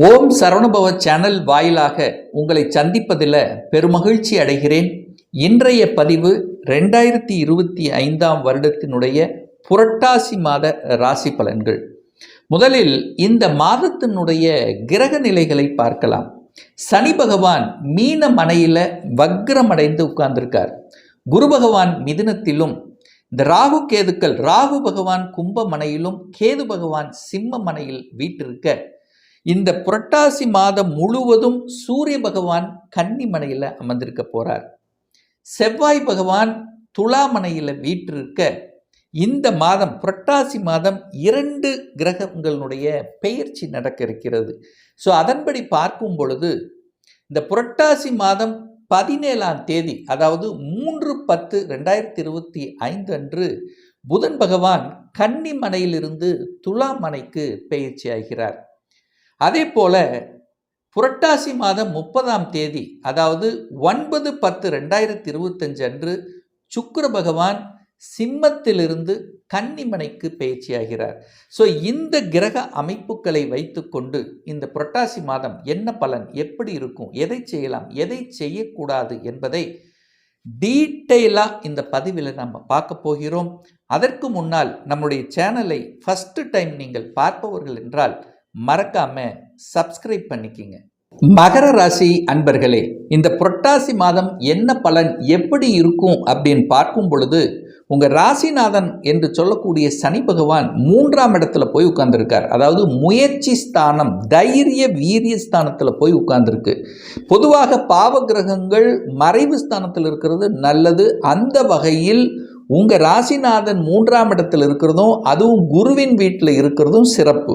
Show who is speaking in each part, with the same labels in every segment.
Speaker 1: ஓம் சரணுபவ channel வாயிலாக உங்களை சந்திப்பதில் பெருமகிழ்ச்சி அடைகிறேன். இன்றைய பதிவு ரெண்டாயிரத்தி இருபத்தி ஐந்தாம் வருடத்தினுடைய புரட்டாசி மாத ராசி பலன்கள். முதலில் இந்த மாதத்தினுடைய கிரக நிலைகளை பார்க்கலாம். சனி பகவான் மீன மனையில் வக்ரமடைந்து உட்கார்ந்திருக்கார். குரு பகவான் மிதுனத்திலும் இந்த ராகு கேதுக்கள் ராகு பகவான் கும்ப மனையிலும் கேது பகவான் சிம்ம மனையில் வீட்டிருக்க இந்த புரட்டாசி மாதம் முழுவதும் சூரிய பகவான் கன்னிமனையில் அமர்ந்திருக்க போகிறார் செவ்வாய் பகவான் துலாமனையில் வீற்றிருக்க இந்த மாதம் புரட்டாசி மாதம் இரண்டு கிரகங்களுடைய பெயர்ச்சி நடக்க இருக்கிறது. ஸோ அதன்படி பார்க்கும் பொழுது இந்த புரட்டாசி மாதம் பதினேழாம் தேதி அதாவது மூன்று பத்து ரெண்டாயிரத்தி இருபத்தி ஐந்து அன்று புதன் பகவான் கன்னிமனையிலிருந்து துலாமனைக்கு பெயர்ச்சி ஆகிறார். அதே போல் புரட்டாசி மாதம் முப்பதாம் தேதி அதாவது ஒன்பது பத்து ரெண்டாயிரத்தி இருபத்தஞ்சு அன்று சுக்கர பகவான் சிம்மத்திலிருந்து கன்னிமனைக்கு பயிற்சியாகிறார். ஸோ இந்த கிரக அமைப்புகளை வைத்துக்கொண்டு இந்த புரட்டாசி மாதம் என்ன பலன் எப்படி இருக்கும் எதை செய்யலாம் எதை செய்யக்கூடாது என்பதை டீட்டெயிலாக இந்த பதிவில் நம்ம பார்க்க போகிறோம். அதற்கு முன்னால் நம்முடைய சேனலை ஃபஸ்ட்டு டைம் நீங்கள் பார்ப்பவர்கள் என்றால் மறக்காம சப்ஸ்கிரைப் பண்ணிக்கிங்க. மகர ராசி அன்பர்களே இந்த புரட்டாசி மாதம் என்ன பலன் எப்படி இருக்கும் அப்படின்னு பார்க்கும் பொழுது உங்கள் ராசிநாதன் என்று சொல்லக்கூடிய சனி பகவான் மூன்றாம் இடத்துல போய் உட்கார்ந்துருக்கார். அதாவது முயற்சி ஸ்தானம் தைரிய வீரிய ஸ்தானத்தில் போய் உட்கார்ந்துருக்கு. பொதுவாக பாவ கிரகங்கள் மறைவு ஸ்தானத்தில் இருக்கிறது நல்லது. அந்த வகையில் உங்கள் ராசிநாதன் மூன்றாம் இடத்தில் இருக்கிறதும் அதுவும் குருவின் வீட்டில் இருக்கிறதும் சிறப்பு.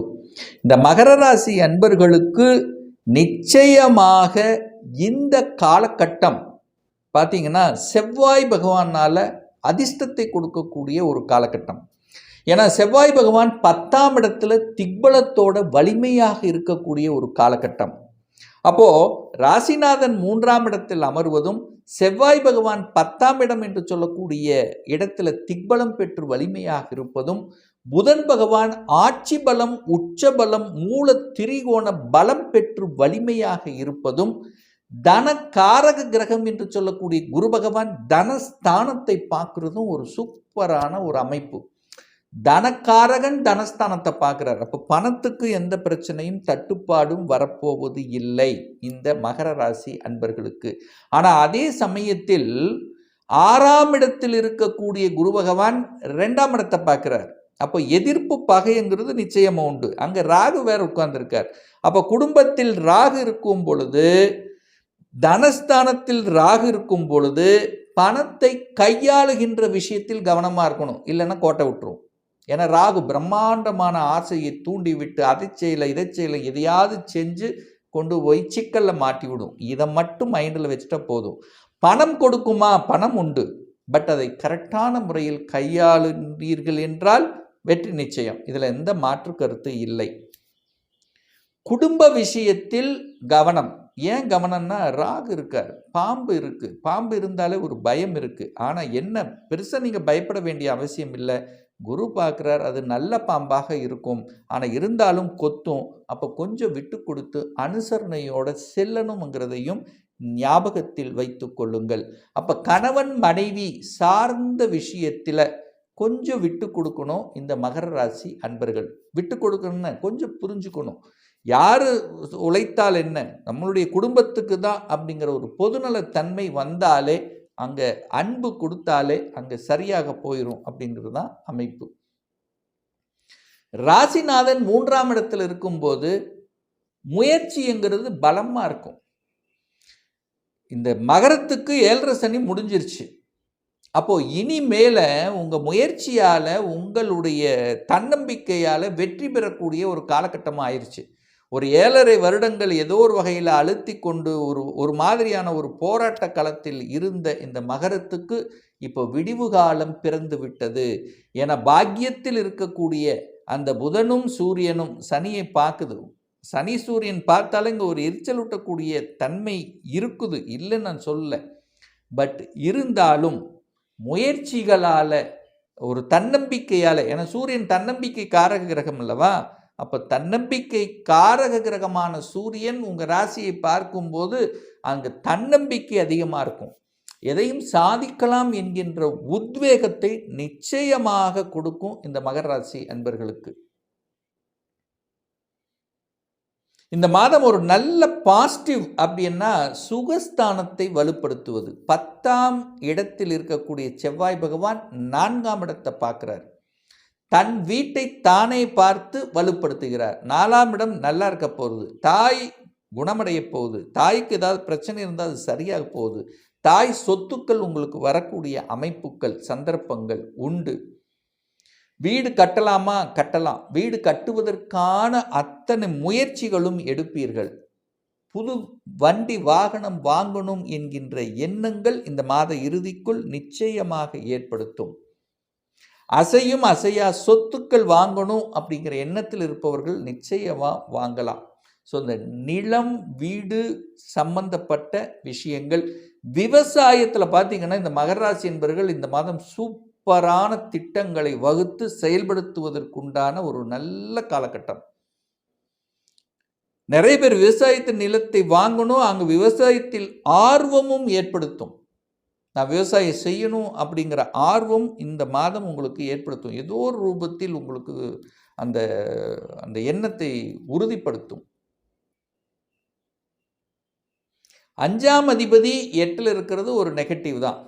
Speaker 1: இந்த மகர ராசி அன்பர்களுக்கு நிச்சயமாக இந்த காலகட்டம் பார்த்தீங்கன்னா செவ்வாய் பகவானால் அதிர்ஷ்டத்தை கொடுக்கக்கூடிய ஒரு காலகட்டம். ஏன்னா செவ்வாய் பகவான் பத்தாம் இடத்துல திக்பலத்தோட வலிமையாக இருக்கக்கூடிய ஒரு காலகட்டம். அப்போ ராசிநாதன் மூன்றாம் இடத்தில் அமர்வதும் செவ்வாய் பகவான் பத்தாம் இடம் என்று சொல்லக்கூடிய இடத்துல திக்பலம் பெற்று வலிமையாக இருப்பதும் புதன் பகவான் ஆட்சி பலம் உச்சபலம் மூல திரிகோண பலம் பெற்று வலிமையாக இருப்பதும் தன காரக கிரகம் என்று சொல்லக்கூடிய குரு பகவான் தனஸ்தானத்தை பார்க்கறதும் ஒரு சூப்பரான ஒரு அமைப்பு. தனக்காரகன் தனஸ்தானத்தை பார்க்குறார். அப்போ பணத்துக்கு எந்த பிரச்சனையும் தட்டுப்பாடும் வரப்போவது இல்லை இந்த மகர ராசி அன்பர்களுக்கு. ஆனால் அதே சமயத்தில் ஆறாம் இடத்தில் இருக்கக்கூடிய குரு பகவான் ரெண்டாம் இடத்தை பார்க்குறார். அப்போ எதிர்ப்பு பகைங்கிறது நிச்சயமாக உண்டு. அங்கே ராகு வேற உட்கார்ந்துருக்கார். அப்போ குடும்பத்தில் ராகு இருக்கும் பொழுது தனஸ்தானத்தில் ராகு இருக்கும் பொழுது பணத்தை கையாளுகின்ற விஷயத்தில் கவனமாக இருக்கணும். இல்லைன்னா கோட்டை விட்டுரும். ஏன்னா ராகு பிரம்மாண்டமான ஆசையை தூண்டிவிட்டு அதை செய்யலை இதை செய்யலை எதையாவது செஞ்சு கொண்டு போய் சிக்கலில் மாட்டி விடும் இதை மட்டும் மைண்டில் வச்சுட்டா போதும். பணம் கொடுக்குமா? பணம் உண்டு. பட் அதை கரெக்டான முறையில் கையாளுகிறீர்கள் என்றால் வெற்றி நிச்சயம். இதில் எந்த மாற்று கருத்து இல்லை. குடும்ப விஷயத்தில் கவனம். ஏன் கவனம்னா ராகு இருக்கார். பாம்பு இருக்குது பாம்பு இருந்தாலே ஒரு பயம் இருக்குது ஆனால் என்ன? பெருசாக நீங்கள் பயப்பட வேண்டிய அவசியம் இல்லை. குரு பார்க்குறார் அது நல்ல பாம்பாக இருக்கும். ஆனால் இருந்தாலும் கொத்தும். அப்போ கொஞ்சம் விட்டு கொடுத்து அனுசரணையோட செல்லணுங்கிறதையும் ஞாபகத்தில் வைத்து கொள்ளுங்கள். அப்போ கணவன் மனைவி சார்ந்த விஷயத்தில் கொஞ்சம் விட்டு கொடுக்கணும் இந்த மகர ராசி அன்பர்கள். விட்டு கொடுக்கணும்னு கொஞ்சம் புரிஞ்சுக்கணும். யார் உழைத்தால் என்ன? நம்மளுடைய குடும்பத்துக்கு தான் அப்படிங்கிற ஒரு பொதுநலத்தன்மை வந்தாலே அங்கே அன்பு கொடுத்தாலே அங்கே சரியாக போயிடும் அப்படிங்கிறது தான் அமைப்பு. ராசிநாதன் மூன்றாம் இடத்துல இருக்கும்போது முயற்சிங்கிறது பலமாக இருக்கும். இந்த மகரத்துக்கு ஏழரை சனி முடிஞ்சிருச்சு. அப்போது இனிமேல உங்கள் முயற்சியால் உங்களுடைய தன்னம்பிக்கையால் வெற்றி பெறக்கூடிய ஒரு காலகட்டமாக ஆயிடுச்சு ஒரு ஏழரை வருடங்கள் ஏதோ ஒரு வகையில் அழுத்தி கொண்டு ஒரு ஒரு மாதிரியான ஒரு போராட்ட களத்தில் இருந்த இந்த மகரத்துக்கு இப்போ விடிவு காலம் பிறந்து விட்டது என பாக்கியத்தில் இருக்கக்கூடிய அந்த புதனும் சூரியனும் சனியை பார்க்குது. சனி சூரியன் பார்த்தாலும் இங்கே ஒரு எரிச்சலூட்டக்கூடிய தன்மை இருக்குது இல்லைன்னு நான் சொல்லலை. பட் இருந்தாலும் முயற்சிகளால் ஒரு தன்னம்பிக்கையால் ஏன்னா சூரியன் தன்னம்பிக்கை காரக கிரகம் அல்லவா? அப்போ தன்னம்பிக்கை காரக கிரகமான சூரியன் உங்கள் ராசியை பார்க்கும்போது அங்கே தன்னம்பிக்கை அதிகமாக இருக்கும். எதையும் சாதிக்கலாம் என்கின்ற உத்வேகத்தை நிச்சயமாக கொடுக்கும் இந்த மகர ராசி அன்பர்களுக்கு. இந்த மாதம் ஒரு நல்ல பாசிட்டிவ் அப்படின்னா சுகஸ்தானத்தை வலுப்படுத்துவது. பத்தாம் இடத்தில் இருக்கக்கூடிய செவ்வாய் பகவான் நான்காம் இடத்தை பார்க்குறார். தன் வீட்டை தானே பார்த்து வலுப்படுத்துகிறார். நாலாம் இடம் நல்லா இருக்க போகுது. தாய் குணமடைய போகுது. தாய்க்கு ஏதாவது பிரச்சனை இருந்தால் அது சரியாக போகுது. தாய் சொத்துக்கள் உங்களுக்கு வரக்கூடிய அமைப்புகள் சந்தர்ப்பங்கள் உண்டு. வீடு கட்டலாமா? கட்டலாம். வீடு கட்டுவதற்கான அத்தனை முயற்சிகளும் எடுப்பீர்கள். புது வண்டி வாகனம் வாங்கணும் என்கின்ற எண்ணங்கள் இந்த மாத இறுதிக்குள் நிச்சயமாக ஏற்படுத்தும். அசையும் அசையா சொத்துக்கள் வாங்கணும் அப்படிங்கிற எண்ணத்தில் இருப்பவர்கள் நிச்சயமாக வாங்கலாம். ஸோ இந்த நிலம் வீடு சம்பந்தப்பட்ட விஷயங்கள். விவசாயத்தில் பார்த்தீங்கன்னா இந்த மகராசி என்பவர்கள் இந்த மாதம் சூப் சூப்பரான திட்டங்களை வகுத்து செயல்படுத்துவதற்குண்டான ஒரு நல்ல காலகட்டம். நிறைய பேர் விவசாயத்தின் நிலத்தை வாங்கணும் அங்கே விவசாயத்தில் ஆர்வமும் ஏற்படுத்தும். நான் விவசாயம் செய்யணும் அப்படிங்கிற ஆர்வம் இந்த மாதம் உங்களுக்கு ஏற்படுத்தும். ஏதோ ஒரு ரூபத்தில் உங்களுக்கு அந்த அந்த எண்ணத்தை உறுதிப்படுத்தும். அஞ்சாம் அதிபதி எட்டில் இருக்கிறது ஒரு நெகட்டிவ் தான்.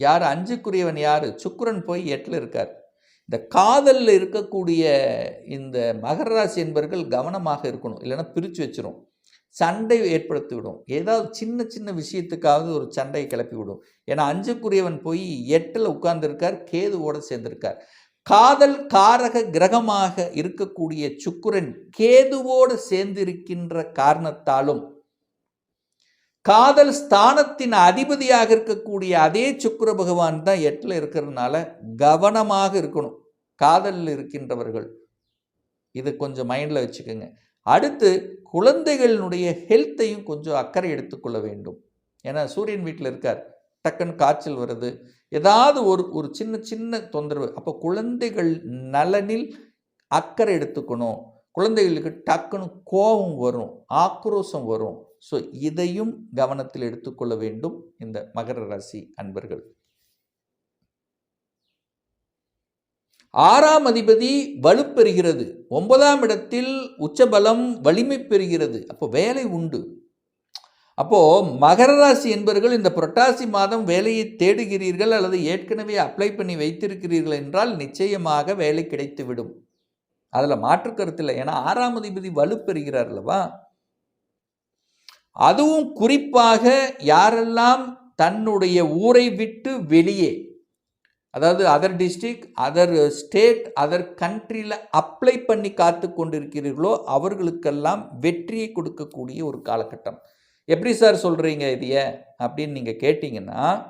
Speaker 1: யார் அஞ்சுக்குரியவன் யார்? சுக்குரன் போய் எட்டில் இருக்கார். இந்த காதலில் இருக்கக்கூடிய இந்த மகர ராசி என்பவர்கள் கவனமாக இருக்கணும். இல்லைன்னா பிரித்து வச்சிரும். சண்டை ஏற்படுத்தி விடும் ஏதாவது சின்ன சின்ன விஷயத்துக்காவது ஒரு சண்டையை கிளப்பி விடும் ஏன்னா அஞ்சுக்குரியவன் போய் எட்டில் உட்கார்ந்துருக்கார். கேதுவோடு சேர்ந்திருக்கார். காதல் காரக கிரகமாக இருக்கக்கூடிய சுக்குரன் கேதுவோடு சேர்ந்திருக்கின்ற காரணத்தாலும் காதல் ஸ்தானத்தின் அதிபதியாக இருக்கக்கூடிய அதே சுக்கிர பகவான் தான் எட்டில் இருக்கிறதுனால கவனமாக இருக்கணும். காதலில் இருக்கின்றவர்கள். இது கொஞ்சம் மைண்டில் வச்சுக்கோங்க. அடுத்து குழந்தைகளினுடைய ஹெல்த்தையும் கொஞ்சம் அக்கறை எடுத்துக்கொள்ள வேண்டும். ஏன்னா சூரியன் வீட்டில் இருக்கார். டக்குன்னு காய்ச்சல் வருது. ஏதாவது ஒரு ஒரு சின்ன சின்ன தொந்தரவு. அப்போ குழந்தைகள் நலனில் அக்கறை எடுத்துக்கணும். குழந்தைகளுக்கு டக்குன்னு கோபம் வரும். ஆக்ரோஷம் வரும். ஸோ இதையும் கவனத்தில் எடுத்துக்கொள்ள வேண்டும் இந்த மகர ராசி அன்பர்கள். ஆறாம் அதிபதி வலுப்பெறுகிறது ஒன்பதாம் இடத்தில் உச்சபலம் வலிமை பெறுகிறது. அப்போ வேலை உண்டு. அப்போ மகர ராசி என்பவர்கள் இந்த புரட்டாசி மாதம் வேலையை தேடுகிறீர்கள் அல்லது ஏற்கனவே அப்ளை பண்ணி வைத்திருக்கிறீர்கள் என்றால் நிச்சயமாக வேலை கிடைத்துவிடும். அதில் மாற்று கருத்தில் ஏன்னா ஆறாம் அதிபதி வலுப்பெறுகிறார் அல்லவா? அதுவும் குறிப்பாக யாரெல்லாம் தன்னுடைய ஊரை விட்டு வெளியே அதாவது other district other state other கண்ட்ரியில் அப்ளை பண்ணி காத்து கொண்டிருக்கிறீர்களோ அவர்களுக்கெல்லாம் வெற்றியை கொடுக்கக்கூடிய ஒரு காலகட்டம். எப்படி சார் சொல்கிறீங்க இதைய? அப்படின்னு நீங்கள் கேட்டிங்கன்னா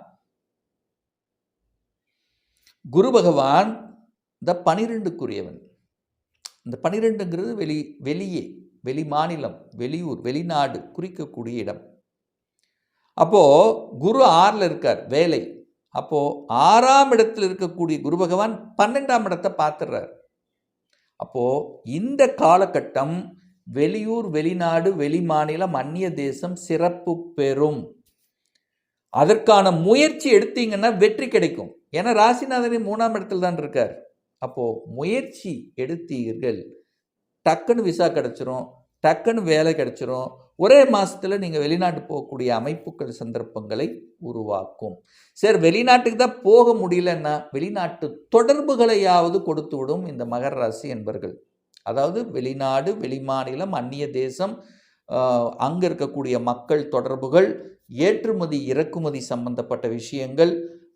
Speaker 1: குரு பகவான் இந்த பனிரெண்டுக்குரியவன். இந்த பனிரெண்டுங்கிறது வெளி வெளியே. வெளி மாநிலம் வெளியூர் வெளிநாடு குறிக்கக்கூடிய இடம். அப்போது குரு ஆறில் இருக்கார் வேலை. அப்போது ஆறாம் இடத்தில் இருக்கக்கூடிய குரு பகவான் பன்னெண்டாம் இடத்தை பார்த்துடுறார் அப்போது இந்த காலகட்டம் வெளியூர் வெளிநாடு வெளி மாநிலம் அந்நிய தேசம் சிறப்பு பெறும். அதற்கான முயற்சி எடுத்தீங்கன்னா வெற்றி கிடைக்கும். ஏன்னா ராசிநாதனி மூணாம் இடத்துல தான் இருக்கார். அப்போது முயற்சி எடுத்தீர்கள். டக்குன்னு விசா கிடச்சிரும் டக்குன்னு வேலை கிடச்சிரும். ஒரே மாதத்தில் நீங்கள் வெளிநாட்டு போகக்கூடிய அமைப்புகள் சந்தர்ப்பங்களை உருவாக்கும். சரி வெளிநாட்டுக்கு தான் போக முடியலன்னா வெளிநாட்டு தொடர்புகளையாவது கொடுத்து விடும் இந்த மகர ராசி என்பர்கள். அதாவது வெளிநாடு வெளிமாநிலம் அந்நிய தேசம் அங்கே இருக்கக்கூடிய மக்கள் தொடர்புகள் ஏற்றுமதி இறக்குமதி சம்பந்தப்பட்ட விஷயங்கள்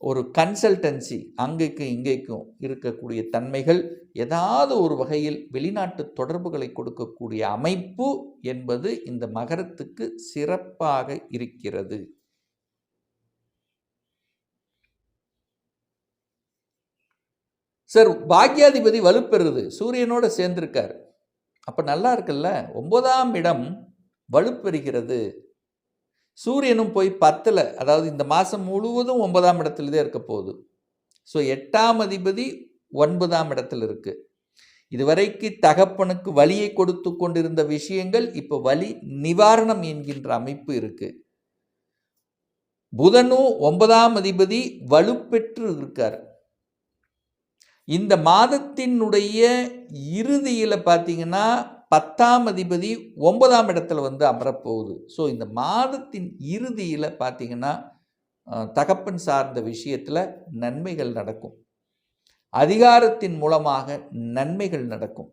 Speaker 1: ஒரு கன்சல்டன்சி அங்கேக்கும் இங்கேக்கும் இருக்கக்கூடிய தன்மைகள் ஏதாவது ஒரு வகையில் வெளிநாட்டு தொடர்புகளை கொடுக்கக்கூடிய அமைப்பு என்பது இந்த மகரத்துக்கு சிறப்பாக இருக்கிறது. சார் பாக்யாதிபதி வலுப்பெறுது. சூரியனோட சேர்ந்திருக்கார். அப்போ நல்லா இருக்குல்ல? ஒன்பதாம் இடம் வலுப்பெறுகிறது. சூரியனும் போய் பத்தில் அதாவது இந்த மாதம் முழுவதும் ஒன்பதாம் இடத்துலதே இருக்க போகுது. ஸோ எட்டாம் அதிபதி ஒன்பதாம் இடத்துல இருக்குது இதுவரைக்கு தகப்பனுக்கு வலியை கொடுத்து கொண்டிருந்த விஷயங்கள் இப்போ வழி நிவாரணம் என்கின்ற அமைப்பு இருக்கு. புதனும் ஒன்பதாம் அதிபதி வலுப்பெற்று இருக்கார். இந்த மாதத்தினுடைய இறுதியில் பார்த்தீங்கன்னா பத்தாம் அதிபதி ஒன்பதாம் இடத்துல வந்து அமரப்போகுது. ஸோ இந்த மாதத்தின் இறுதியில் பார்த்திங்கன்னா தகப்பன் சார்ந்த விஷயத்தில் நன்மைகள் நடக்கும். அதிகாரத்தின் மூலமாக நன்மைகள் நடக்கும்.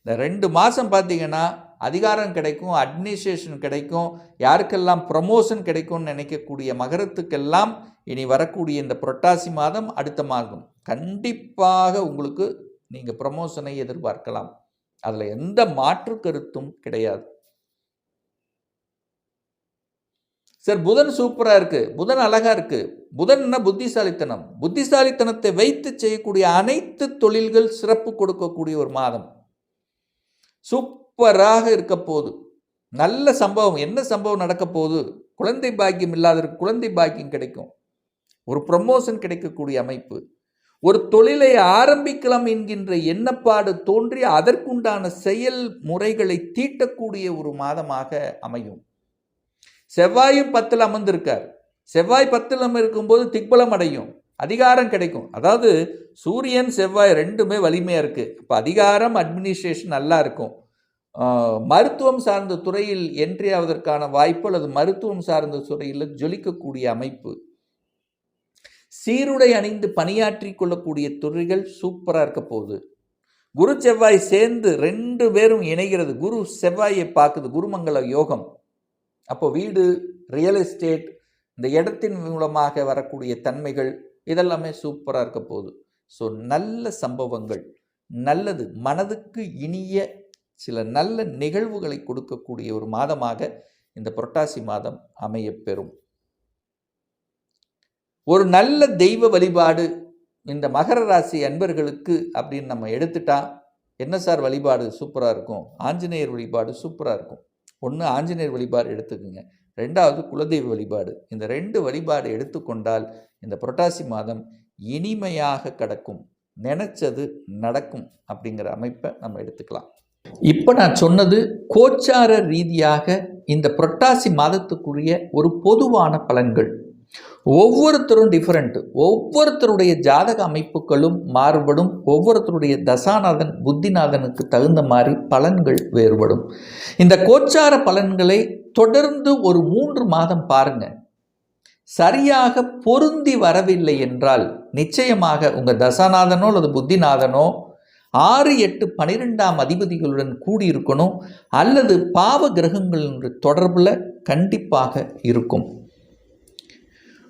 Speaker 1: இந்த ரெண்டு மாதம் பார்த்தீங்கன்னா அதிகாரம் கிடைக்கும் அட்மினிஸ்ட்ரேஷன் கிடைக்கும் யாருக்கெல்லாம் ப்ரமோஷன் கிடைக்கும்னு நினைக்கக்கூடிய மகரத்துக்கெல்லாம் இனி வரக்கூடிய இந்த புரட்டாசி மாதம் அடுத்த மாதம். கண்டிப்பாக உங்களுக்கு நீங்கள் ப்ரமோஷனை எதிர்பார்க்கலாம். அதில் எந்த மாற்று கருத்தும் கிடையாது. சார் புதன் சூப்பராக இருக்குது புதன் அழகாக இருக்குது புதன்னா புத்திசாலித்தனம். புத்திசாலித்தனத்தை வைத்து செய்யக்கூடிய அனைத்து தொழில்கள் சிறப்பு கொடுக்கக்கூடிய ஒரு மாதம். சூப்பராக இருக்க போகுது நல்ல சம்பவம் என்ன சம்பவம் நடக்க போகுது குழந்தை பாக்கியம் இல்லாத குழந்தை பாக்கியம் கிடைக்கும். ஒரு ப்ரமோஷன் கிடைக்கக்கூடிய அமைப்பு. ஒரு தொழிலை ஆரம்பிக்கலாம் என்கின்ற எண்ணப்பாடு தோன்றி அதற்குண்டான செயல் முறைகளை தீட்டக்கூடிய ஒரு மாதமாக அமையும். செவ்வாயும் பத்தில் அமர்ந்திருக்கார். செவ்வாய் பத்தில் இருக்கும்போது திக்பலம் அடையும். அதிகாரம் கிடைக்கும். அதாவது சூரியன் செவ்வாய் ரெண்டுமே வலிமையாக இருக்குது இப்போ அதிகாரம் அட்மினிஸ்ட்ரேஷன் நல்லா இருக்கும். மருத்துவம் சார்ந்த துறையில் என்ட்ரி ஆவதற்கான வாய்ப்பு அல்லது மருத்துவம் சார்ந்த துறையில் ஜொலிக்கக்கூடிய அமைப்பு. சீருடை அணிந்து பணியாற்றி கொள்ளக்கூடிய தொழில்கள் சூப்பராக இருக்க போகுது. குரு செவ்வாய் சேர்ந்து ரெண்டு பேரும் இணைகிறது. குரு செவ்வாயை பார்க்குது. குருமங்கள யோகம். அப்போ வீடு ரியல் எஸ்டேட் இந்த இடத்தின் மூலமாக வரக்கூடிய தன்மைகள் இதெல்லாமே சூப்பராக இருக்க போகுது. ஸோ நல்ல சம்பவங்கள் நல்லது மனதுக்கு இனிய சில நல்ல நிகழ்வுகளை கொடுக்கக்கூடிய ஒரு மாதமாக இந்த புரட்டாசி மாதம் அமையப்பெறும் ஒரு நல்ல தெய்வ வழிபாடு இந்த மகர ராசி அன்பர்களுக்கு அப்படின்னு நம்ம எடுத்துட்டா என்ன சார் வழிபாடு சூப்பராக இருக்கும்? ஆஞ்சநேயர் வழிபாடு சூப்பராக இருக்கும். ஒன்று ஆஞ்சநேயர் வழிபாடு எடுத்துக்கோங்க. ரெண்டாவது குலதெய்வ வழிபாடு. இந்த ரெண்டு வழிபாடு எடுத்துக்கொண்டால் இந்த புரட்டாசி மாதம் இனிமையாக கடக்கும். நினச்சது நடக்கும் அப்படிங்கிற அமைப்பை நம்ம எடுத்துக்கலாம். இப்போ நான் சொன்னது கோச்சார ரீதியாக இந்த புரட்டாசி மாதத்துக்குரிய ஒரு பொதுவான பலன்கள். ஒவ்வொருத்தரும் டிஃப்ரெண்ட் ஒவ்வொருத்தருடைய ஜாதக அமைப்புகளும் மாறுபடும். ஒவ்வொருத்தருடைய தசாநாதன் புத்திநாதனுக்கு தகுந்த மாதிரி பலன்கள் வேறுபடும். இந்த கோச்சார பலன்களை தொடர்ந்து ஒரு மூன்று மாதம் பாருங்க. சரியாக பொருந்தி வரவில்லை என்றால் நிச்சயமாக உங்கள் தசாநாதனோ அல்லது புத்திநாதனோ ஆறு எட்டு பனிரெண்டாம் அதிபதிகளுடன் கூடியிருக்கணும். அல்லது பாவ கிரகங்கள் தொடர்பில் கண்டிப்பாக இருக்கும்.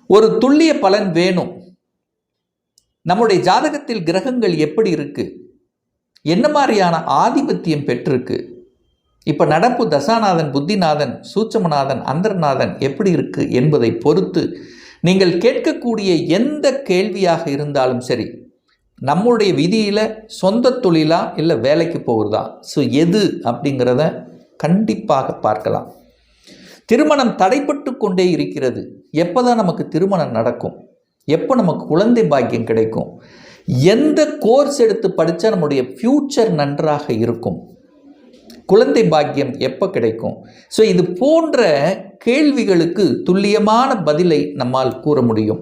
Speaker 1: ஒரு துல்லிய பலன் வேணும். நம்முடைய ஜாதகத்தில் கிரகங்கள் எப்படி இருக்கு? என்ன மாதிரியான ஆதிபத்தியம் பெற்றிருக்கு? இப்போ நடப்பு தசாநாதன் புத்திநாதன் சூட்சமநாதன் அந்தர்நாதன் எப்படி இருக்கு என்பதை பொறுத்து நீங்கள் கேட்கக்கூடிய எந்த கேள்வியாக இருந்தாலும் சரி நம்முடைய விதியில் சொந்த தொழிலா இல்லை வேலைக்கு போகிறதா ஸோ எது அப்படிங்கிறத கண்டிப்பாக பார்க்கலாம். திருமணம் தடைப்பட்டு கொண்டே இருக்கிறது. எப்போ தான் நமக்கு திருமணம் நடக்கும்? எப்போ நமக்கு குழந்தை பாக்கியம் கிடைக்கும்? எந்த கோர்ஸ் எடுத்து படித்தா நம்முடைய ஃப்யூச்சர் நன்றாக இருக்கும்? குழந்தை பாக்கியம் எப்போ கிடைக்கும்? ஸோ இது போன்ற கேள்விகளுக்கு துல்லியமான பதிலை நம்மால் கூற முடியும்.